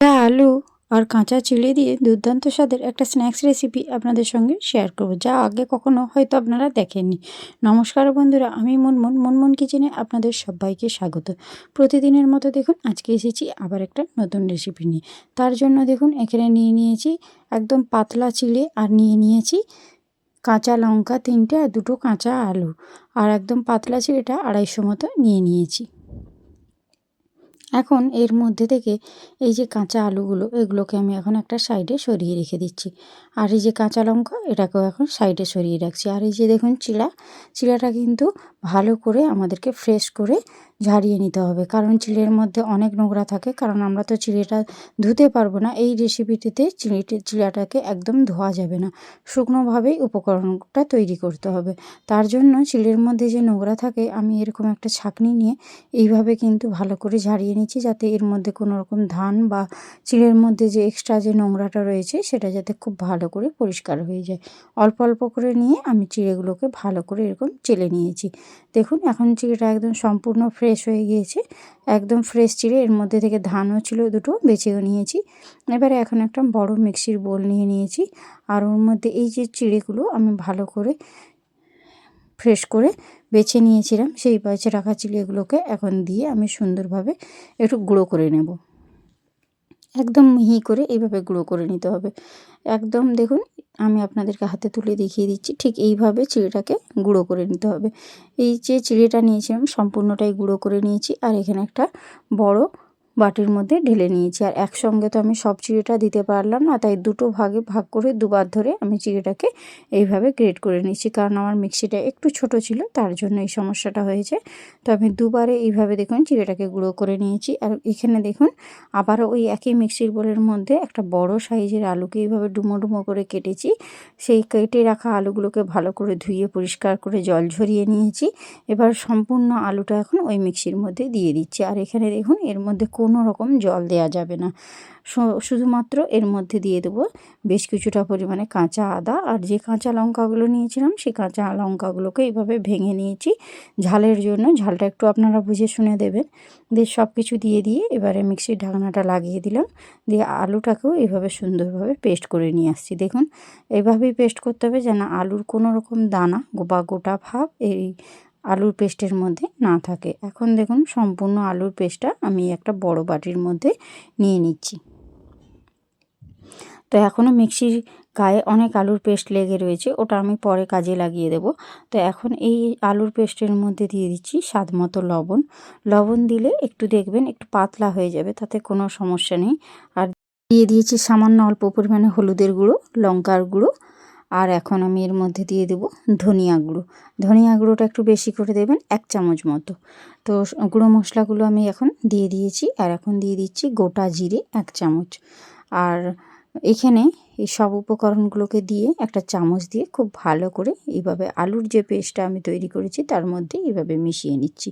আলু আর কাঁচা চিড়ে দিয়ে দুর্দান্ত স্বাদের একটা স্ন্যাক্স রেসিপি আপনাদের সঙ্গে শেয়ার করব, যা আগে কখনো হয়তো আপনারা দেখেননি। নমস্কার বন্ধুরা, আমি মুনমুন। মুনমুন কিচেনে আপনাদের সবাইকে স্বাগত। প্রতিদিনের মতো দেখুন, আজকে এসেছি আবার একটা নতুন রেসিপি নিয়ে। তার জন্য দেখুন, এখানে নিয়ে নিয়েছি একদম পাতলা চিড়ে আর নিয়ে নিয়েছি কাঁচা লঙ্কা তিনটে আর দুটো কাঁচা আলু। আর একদম পাতলা চিড়েটা আড়াইশো মতো নিয়ে নিয়েছি। এখন এর মধ্যে থেকে এই যে কাঁচা আলুগুলো, এগুলোকে আমি এখন একটা সাইডে সরিয়ে রেখে দিচ্ছি। আর এই যে কাঁচা লঙ্কা, এটাকেও এখন সাইডে সরিয়ে রাখছি। আর এই যে দেখুন চিলা চিলাটা কিন্তু ভালো করে আমাদেরকে ফ্রেশ করে ঝাড়িয়ে নিতে হবে। কারণ চিড়ের মধ্যে অনেক নোংরা থাকে, কারণ আমরা তো চিড়েটা ধুতে পারব না। এই রেসিপিটিতে চিড়িটি, চিড়াটাকে একদম ধোয়া যাবে না। শুকনোভাবেই উপকরণটা তৈরি করতে হবে। তার জন্য চিড়ের মধ্যে যে নোংরা থাকে, আমি এরকম একটা ছাঁকনি নিয়ে এইভাবে কিন্তু ভালো করে ঝাড়িয়ে নিচ্ছি, যাতে এর মধ্যে কোনো রকম ধান বা চিড়ের মধ্যে যে এক্সট্রা যে নোংরাটা রয়েছে, সেটা যাতে খুব ভালো করে পরিষ্কার হয়ে যায়। অল্প অল্প করে নিয়ে আমি চিড়েগুলোকে ভালো করে এরকম চেলে নিয়েছি। দেখুন, এখন চিড়েটা একদম সম্পূর্ণ ফ্রেশ হয়ে গিয়েছে। একদম ফ্রেশ চিড়ে, এর মধ্যে থেকে ধানও ছিল দুটো বেছেও নিয়েছি। এবারে এখন একটা বড় মিক্সির বোল নিয়ে নিয়েছি। আর ওর মধ্যে এই যে চিড়েগুলো, আমি ভালো করে ফ্রেশ করে বেছে নিয়েছিলাম। সেই বেছে রাখা চিড়েগুলোকে এখন দিয়ে আমি সুন্দরভাবে একটু গুঁড়ো করে নেব। একদম মিহি করে এইভাবে গুঁড়ো করে নিতে হবে। একদম দেখুন, আমি আপনাদেরকে হাতে তুলে দেখিয়ে দিচ্ছি, ঠিক এইভাবে চিড়েটাকে গুঁড়ো করে নিতে হবে। এই যে চিড়েটা নিয়েছিলাম সম্পূর্ণটাই গুঁড়ো করে নিয়েছি। আর এখানে একটা বড় বাটির মধ্যে ঢেলে নিয়েছি। আর একসঙ্গে তো আমি সব চিড়েটা দিতে পারলাম না, তাই দুটো ভাগে ভাগ করে দুবার ধরে আমি চিড়েটাকে এইভাবে গ্রেড করে নিয়েছি। কারণ আমার মিক্সিটা একটু ছোট ছিল, তার জন্য এই সমস্যাটা হয়েছে। তো আমি দুবারে এইভাবে দেখুন চিড়েটাকে গুঁড়ো করে নিয়েছি। আর এখানে দেখুন আবারও ওই একই মিক্সির বোলের মধ্যে একটা বড় সাইজের আলুকে এইভাবে ডুমো ডুমো করে কেটেছি। সেই কেটে রাখা আলুগুলোকে ভালো করে ধুয়ে পরিষ্কার করে জল ঝরিয়ে নিয়েছি। এবার সম্পূর্ণ আলুটা এখন ওই মিক্সির মধ্যে দিয়ে দিচ্ছি। আর এখানে দেখুন এর মধ্যে কোনো রকম জল দেয়া যাবে না। শুধুমাত্র এর মধ্যে দিয়ে দেবো বেশ কিছুটা পরিমাণে কাঁচা আদা আর যে কাঁচা লঙ্কাগুলো নিয়েছিলাম সেই কাঁচা লঙ্কাগুলোকে এইভাবে ভেঙে নিয়েছি ঝালের জন্য। ঝালটা একটু আপনারা বুঝে শুনে দেবেন। দিয়ে সব কিছু দিয়ে দিয়ে এবারে মিক্সির ঢাকনাটা লাগিয়ে দিলাম। দিয়ে আলুটাকেও এইভাবে সুন্দরভাবে পেস্ট করে নিয়ে আসছি। দেখুন এইভাবেই পেস্ট করতে হবে যেন আলুর কোনো রকম দানা বা গোটা ভাব এই আলুর পেস্টের মধ্যে না থাকে। এখন দেখুন সম্পূর্ণ আলুর পেস্টটা আমি একটা বড় বাটির মধ্যে নিয়ে নিচ্ছি। তো এখনও মিক্সির গায়ে অনেক আলুর পেস্ট লেগে রয়েছে, ওটা আমি পরে কাজে লাগিয়ে দেব। তো এখন এই আলুর পেস্টের মধ্যে দিয়ে দিচ্ছি স্বাদ মতো লবণ। লবণ দিলে একটু দেখবেন একটু পাতলা হয়ে যাবে, তাতে কোনো সমস্যা নেই। আর দিয়ে দিয়েছি সামান্য অল্প পরিমাণে হলুদের গুঁড়ো, লঙ্কার গুঁড়ো আর এখন আমি এর মধ্যে দিয়ে দেবো ধনিয়া গুঁড়ো। ধনিয়া গুঁড়োটা একটু বেশি করে দেবেন, এক চামচ মতো। তো গুঁড়ো মশলাগুলো আমি এখন দিয়ে দিয়েছি আর এখন দিয়ে দিচ্ছি গোটা জিরে এক চামচ। আর এখানে এই সব উপকরণগুলোকে দিয়ে একটা চামচ দিয়ে খুব ভালো করে এইভাবে আলুর যে পেস্টটা আমি তৈরি করেছি তার মধ্যে এইভাবে মিশিয়ে নিচ্ছি।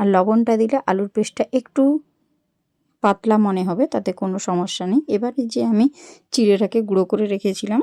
আর লবণটা দিলে আলুর পেস্টটা একটু পাতলা মনে হবে, তাতে কোনো সমস্যা নেই। এবারে যে আমি চিড়েটাকে গুঁড়ো করে রেখেছিলাম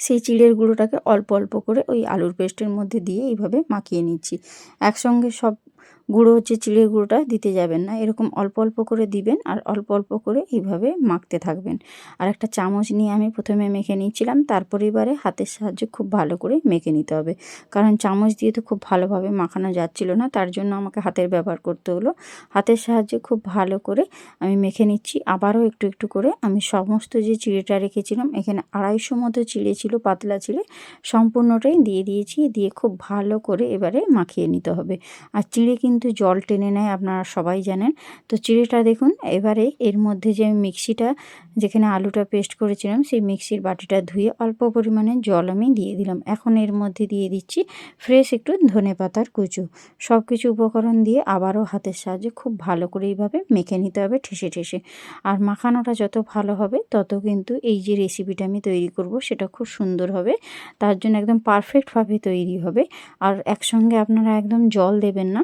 সেই চিড়ের গুঁড়োটাকে অল্প অল্প করে ওই আলুর পেস্টের মধ্যে দিয়ে এইভাবে মাখিয়ে নিচ্ছি। একসঙ্গে সব গুঁড়ো হচ্ছে চিড়ের গুঁড়োটা দিতে যাবেন না। এরকম অল্প অল্প করে দিবেন আর অল্প অল্প করে এইভাবে মাখতে থাকবেন। আর একটা চামচ নিয়ে আমি প্রথমে মেখে নিয়েছিলাম, তারপরে এবারে হাতের সাহায্যে খুব ভালো করে মেখে নিতে হবে। কারণ চামচ দিয়ে তো খুব ভালোভাবে মাখানো যাচ্ছিল না, তার জন্য আমাকে হাতের ব্যবহার করতে হলো। হাতের সাহায্যে খুব ভালো করে আমি মেখে নিচ্ছি। আবারও একটু একটু করে আমি সমস্ত যে চিড়েটা রেখেছিলাম, এখানে আড়াইশো মতো চিড়ে ছিল, পাতলা চিড়ে, সম্পূর্ণটাই দিয়ে দিয়েছি। দিয়ে খুব ভালো করে এবারে মাখিয়ে নিতে হবে। আর চিড়ে কিন্তু কিন্তু জল টেনে নেয়, আপনারা সবাই জানেন। তো চিড়েটা দেখুন, এবারে এর মধ্যে যে মিক্সিটা, যেখানে আলুটা পেস্ট করেছিলাম, সেই মিক্সির বাটিটা ধুয়ে অল্প পরিমাণে জল আমি দিয়ে দিলাম। এখন এর মধ্যে দিয়ে দিচ্ছি ফ্রেশ একটু ধনে পাতার কুচু। সব কিছু উপকরণ দিয়ে আবারও হাতের সাহায্যে খুব ভালো করে এইভাবে মেখে নিতে হবে ঠেসে ঠেসে। আর মাখানোটা যত ভালো হবে, তত কিন্তু এই যে রেসিপিটা আমি তৈরি করব, সেটা খুব সুন্দর হবে। তার জন্য একদম পারফেক্টভাবে তৈরি হবে। আর একসঙ্গে আপনারা একদম জল দেবেন না।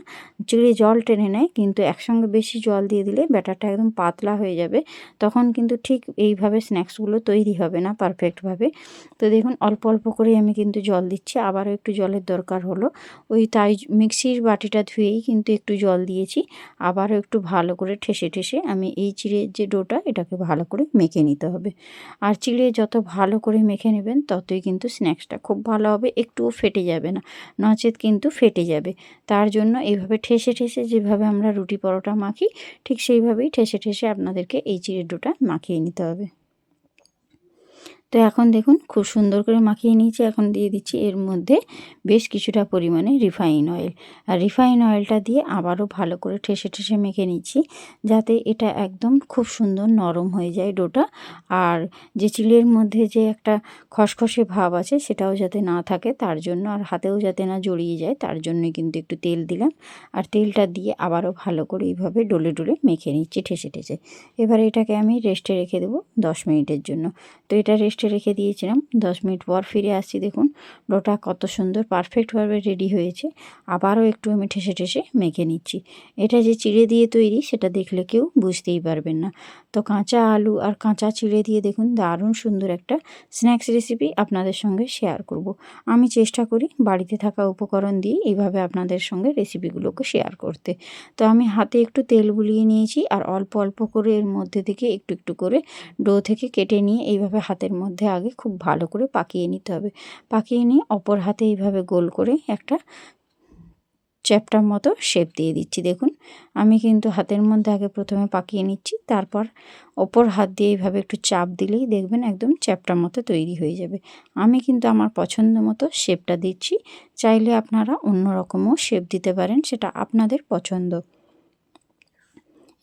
চিড়ে জল টেনে নেয়, কিন্তু একসঙ্গে বেশি জল দিয়ে দিলে ব্যাটারটা একদম পাতলা হয়ে যাবে। তখন কিন্তু ঠিক এইভাবে স্ন্যাক্সগুলো তৈরি হবে না পারফেক্টভাবে। তো দেখুন, অল্প অল্প করে আমি কিন্তু জল দিচ্ছি। আবারও একটু জলের দরকার হলো। ওই তাই মিক্সির বাটিটা ধুয়েই কিন্তু একটু জল দিয়েছি। আবারও একটু ভালো করে ঠেসে ঠেসে আমি এই চিড়ের যে ডোটা, এটাকে ভালো করে মেখে নিতে হবে। আর চিড়ে যত ভালো করে মেখে নেবেন, ততই কিন্তু স্ন্যাক্সটা খুব ভালো হবে। একটুও ফেটে যাবে না। নচেত কিন্তু ফেটে যাবে। তার জন্য এইভাবে ঠেসে ঠেসে যেভাবে আমরা রুটি পরোটা মাখি, ঠিক সেইভাবেই ঠেসে ঠেসে আপনাদেরকে এই চিড়ের ডোটা মাখিয়ে নিতে হবে। তো এখন দেখুন, খুব সুন্দর করে মাখিয়ে নিয়েছি। এখন দিয়ে দিচ্ছি এর মধ্যে বেশ কিছুটা পরিমাণে রিফাইন অয়েল। আর রিফাইন অয়েলটা দিয়ে আবারও ভালো করে ঠেসে ঠেসে মেখে নিচ্ছি, যাতে এটা একদম খুব সুন্দর নরম হয়ে যায় ডোটা। আর যে চিলের মধ্যে যে একটা খসখসে ভাব আছে, সেটাও যাতে না থাকে, তার জন্য আর হাতেও যাতে না জড়িয়ে যায়, তার জন্যই কিন্তু একটু তেল দিলাম। আর তেলটা দিয়ে আবারও ভালো করে এইভাবে ডলে ডলে মেখে নিচ্ছি ঠেসে ঠেসে। এবার এটাকে আমি রেস্টে রেখে দেবো দশ মিনিটের জন্য। তো এটা রেস্টে রেখে দিয়েছিলাম। দশ মিনিট পর ফিরে আসছি, দেখুন। ডোটা কত সুন্দর, পারফেক্টভাবে রেডি হয়েছে। আবারও একটু আমি ঠেসে ঠেসে মেখে নিচ্ছি। এটা যে চিড়ে দিয়ে তৈরি, সেটা দেখলে কেউ বুঝতেই পারবেন না। তো কাঁচা আলু আর কাঁচা চিড়ে দিয়ে দেখুন, দারুণ সুন্দর একটা স্ন্যাক্স রেসিপি আপনাদের সঙ্গে শেয়ার করব। আমি চেষ্টা করি বাড়িতে থাকা উপকরণ দিয়ে এইভাবে আপনাদের সঙ্গে রেসিপিগুলোকে শেয়ার করতে। তো আমি হাতে একটু তেল বুলিয়ে নিয়েছি আর অল্প অল্প করে এর মধ্যে থেকে একটু একটু করে ডো থেকে কেটে নিয়ে এইভাবে হাতের মধ্যে আগে খুব ভালো করে পাকিয়ে নিতে হবে। পাকিয়ে নিয়ে অপর হাতে এইভাবে গোল করে একটা চ্যাপটার মতো শেপ দিয়ে দিচ্ছি। দেখুন, আমি কিন্তু হাতের মধ্যে আগে প্রথমে পাকিয়ে নিচ্ছি, তারপর ওপর হাত দিয়ে এইভাবে একটু চাপ দিলেই দেখবেন একদম চ্যাপটার মতো তৈরি হয়ে যাবে। আমি কিন্তু আমার পছন্দ মতো শেপটা দিচ্ছি, চাইলে আপনারা অন্য রকমও শেপ দিতে পারেন, সেটা আপনাদের পছন্দ।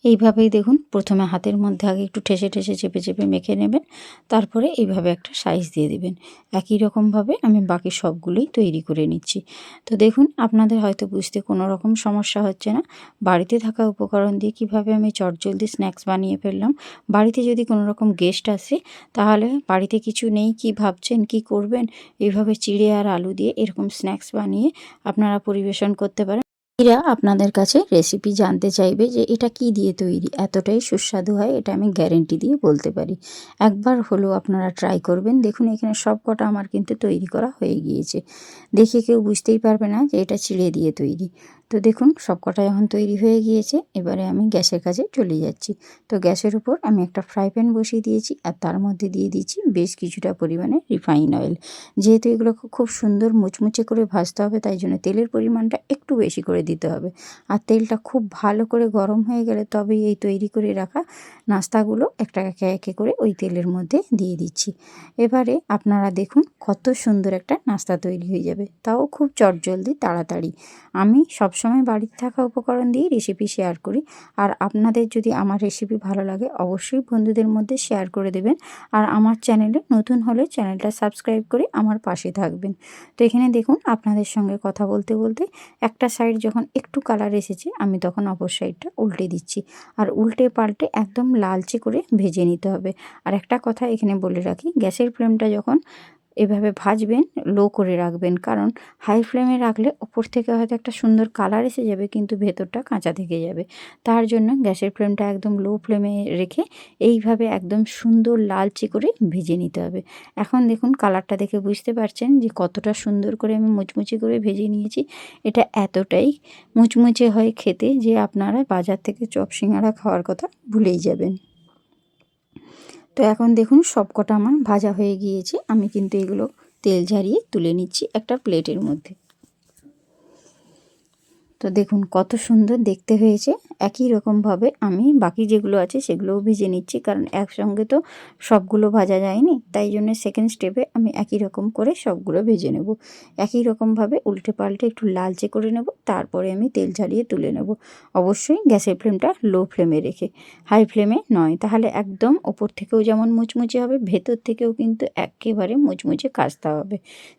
এইভাবেই দেখুন, প্রথমে হাতের মধ্যে আগে একটু ঠেসে ঠেসে চেপে চেপে মেখে নেবেন, তারপরে এইভাবে একটা সাইজ দিয়ে দেবেন। একই রকমভাবে আমি বাকি সবগুলোই তৈরি করে নিচ্ছি। তো দেখুন, আপনাদের হয়তো বুঝতে কোনো রকম সমস্যা হচ্ছে না। বাড়িতে থাকা উপকরণ দিয়ে কীভাবে আমি চটজলদি স্ন্যাক্স বানিয়ে ফেললাম, বাড়িতে যদি কোনো রকম গেস্ট আসে, তাহলে বাড়িতে কিছু নেই, কি ভাবছেন, কি করবেন? এইভাবে চিড়ে আর আলু দিয়ে এরকম স্ন্যাক্স বানিয়ে আপনারা পরিবেশন করতে পারেন। এরা আপনাদের কাছে রেসিপি জানতে চাইবে যে এটা কি দিয়ে তৈরি, এতটাই সুস্বাদু হয়, এটা আমি গ্যারেন্টি দিয়ে বলতে পারি। একবার হলেও আপনারা ট্রাই করবেন। দেখুন, এখানে সব কটা আমার কিন্তু তৈরি করা হয়ে গিয়েছে। দেখে কেউ বুঝতেই পারবে না যে এটা চিড়ে দিয়ে তৈরি। তো দেখুন, সব কটা এখন তৈরি হয়ে গিয়েছে। এবারে আমি গ্যাসের কাছে চলে যাচ্ছি। তো গ্যাসের উপর আমি একটা ফ্রাই প্যান বসিয়ে দিয়েছি আর তার মধ্যে দিয়ে দিচ্ছি বেশ কিছুটা পরিমাণে রিফাইন অয়েল। যেহেতু এগুলো খুব সুন্দর মুচমুচে করে ভাজতে হবে, তাই জন্য তেলের পরিমাণটা একটু বেশি করে দিতে হবে। আর তেলটা খুব ভালো করে গরম হয়ে গেলে তবেই এই তৈরি করে রাখা নাস্তাগুলো একটা একে একে করে ওই তেলের মধ্যে দিয়ে দিচ্ছি। এবারে আপনারা দেখুন কত সুন্দর একটা নাস্তা তৈরি হয়ে যাবে। তাও খুব চটজলদি, তাড়াতাড়ি। আমি সবসময় বাড়িতে থাকা উপকরণ দিয়ে রেসিপি শেয়ার করি। আর আপনাদের যদি আমার রেসিপি ভালো লাগে, অবশ্যই বন্ধুদের মধ্যে শেয়ার করে দেবেন। আর আমার চ্যানেলে নতুন হলে চ্যানেলটা সাবস্ক্রাইব করে আমার পাশে থাকবেন। তো এখানে দেখুন, আপনাদের সঙ্গে কথা বলতে বলতে একটা সাইড যখন একটু কালার এসেছে, আমি তখন অপর সাইডটা উল্টে দিচ্ছি। আর উল্টে পাল্টে একদম লালচে করে ভেজে নিতে হবে। আর একটা কথা এখানে বলে রাখি, গ্যাসের ফ্লেমটা যখন এভাবে ভাজবেন লো করে রাখবেন। কারণ হাই ফ্লেমে রাখলে ওপর থেকে হয়তো একটা সুন্দর কালার এসে যাবে, কিন্তু ভেতরটা কাঁচা থেকে যাবে। তার জন্য গ্যাসের ফ্লেমটা একদম লো ফ্লেমে রেখে এইভাবে একদম সুন্দর লালচে করে ভেজে নিতে হবে। এখন দেখুন কালারটা দেখে বুঝতে পারছেন যে কতটা সুন্দর করে আমি মুচমুচে করে ভেজে নিয়েছি। এটা এতটাই মুচমুচে হয় খেতে যে আপনারা বাজার থেকে চপ সিঙ্গারা খাওয়ার কথা ভুলেই যাবেন। তো এখন দেখুন সবকটা আমার ভাজা হয়ে গিয়েছে। আমি কিন্তু এগুলো তেল ঝারিয়ে তুলে নিচ্ছি একটা প্লেটের মধ্যে। তো দেখুন, কত সুন্দর দেখতে হয়েছে। একই রকমভাবে আমি বাকি যেগুলো আছে সেগুলোও ভেজে নিচ্ছি, কারণ একসঙ্গে তো সবগুলো ভাজা যায়নি। তাই জন্য সেকেন্ড স্টেপে আমি একই রকম করে সবগুলো ভেজে নেব। একই রকমভাবে উল্টে পাল্টে একটু লালচে করে নেব, তারপরে আমি তেল ঝারিয়ে তুলে নেব। অবশ্যই গ্যাসের ফ্লেমটা লো ফ্লেমে রেখে। হাই ফ্লেমে নয়, তাহলে একদম ওপর থেকেও যেমন মুচমুচে হবে, ভেতর থেকেও কিন্তু একেবারে মুচমুচে কাজতে হবে।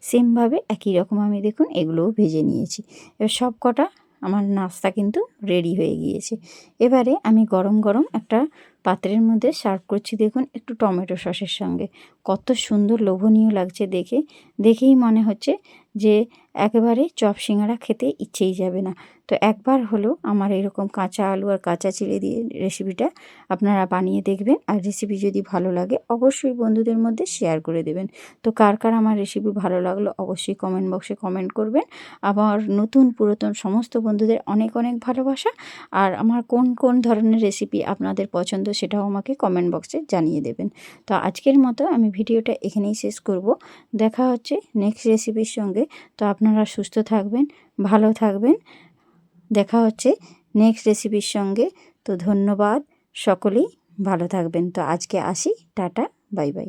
সেমভাবে একই রকম আমি দেখুন এগুলোও ভেজে নিয়েছি। এবার সব কটা আমার নাস্তা কিন্তু রেডি হয়ে গিয়েছে। এবারে আমি গরম গরম একটা পাত্রের মধ্যে সার্ভ করছি। দেখুন, একটু টমেটো সসের সঙ্গে। কত সুন্দর লোভনীয় লাগছে দেখে। দেখেই মনে হচ্ছে যে একেবারে চপ সিঙ্গারা খেতে ইচ্ছেই যাবে না। তো একবার হলেও আমার এরকম কাঁচা আলু আর কাঁচা চিড়ে দিয়ে রেসিপিটা আপনারা বানিয়ে দেখবেন। আর রেসিপি যদি ভালো লাগে, অবশ্যই বন্ধুদের মধ্যে শেয়ার করে দেবেন। তো কার কার আমার রেসিপি ভালো লাগল, অবশ্যই কমেন্ট বক্সে কমেন্ট করবেন। আবার নতুন, পুরাতন সমস্ত বন্ধুদের অনেক অনেক ভালোবাসা। আর আমার কোন কোন ধরনের রেসিপি আপনাদের পছন্দ সেটাও আমাকে কমেন্ট বক্সে জানিয়ে দেবেন। তো আজকের মতো আমি ভিডিওটা এখানেই শেষ করব। দেখা হচ্ছে নেক্সট রেসিপির সঙ্গে। তো আপনারা সুস্থ থাকবেন, ভালো থাকবেন। দেখা হচ্ছে নেক্সট রেসিপির সঙ্গে। তো ধন্যবাদ সকলেই। ভালো থাকবেন। তো আজকে আসি। Tata, bye bye.